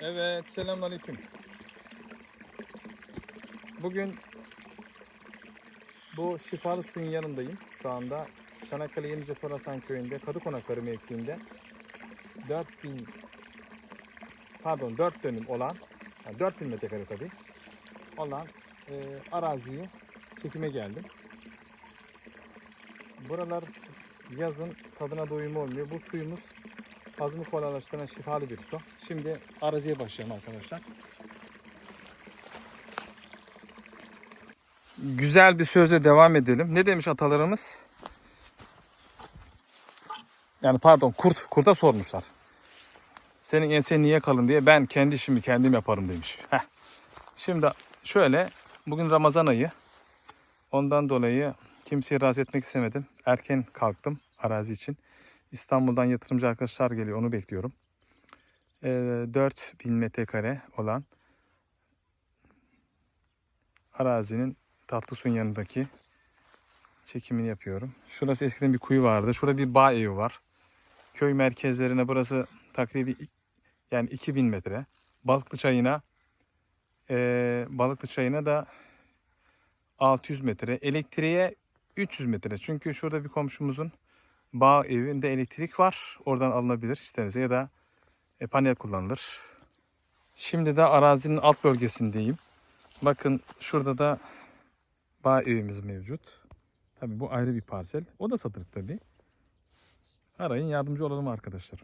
Evet, selamünaleyküm. Bugün bu şifalı suyun yanındayım. Şu anda Çanakkale Yenice Torasan köyünde Kadı Konakları mevkiinde 4000 pardon 4 dönüm olan yani 4000 metrekare tabii olan e, araziyi çekime geldim. Buralar yazın tadına doyum olmuyor. Bu suyumuz hazmı kolaylaştıran şifalı bir su. Şimdi araziye başlayalım arkadaşlar. Güzel bir sözle devam edelim. Ne demiş atalarımız? Yani pardon kurt, kurta sormuşlar. Senin ensen niye kalın diye ben kendi işimi kendim yaparım demiş. Heh. Şimdi şöyle bugün Ramazan ayı. Ondan dolayı kimseyi rahatsız etmek istemedim. Erken kalktım arazi için. İstanbul'dan yatırımcı arkadaşlar geliyor onu bekliyorum. Ee, 4000 metrekare olan arazinin tatlı suyun yanındaki çekimini yapıyorum. Şurası eskiden bir kuyu vardı. Şurada bir bağ evi var. Köy merkezlerine burası takribi yani 2000 metre. Balıklı çayına eee Balıklı çayına da 600 metre. Elektriğe 300 metre. Çünkü şurada bir komşumuzun bağ evinde elektrik var. Oradan alınabilir isterse ya da e, panel kullanılır. Şimdi de arazinin alt bölgesindeyim. Bakın şurada da bağ evimiz mevcut. Tabii bu ayrı bir parsel. O da satılık tabii. Arayın yardımcı olalım arkadaşlar.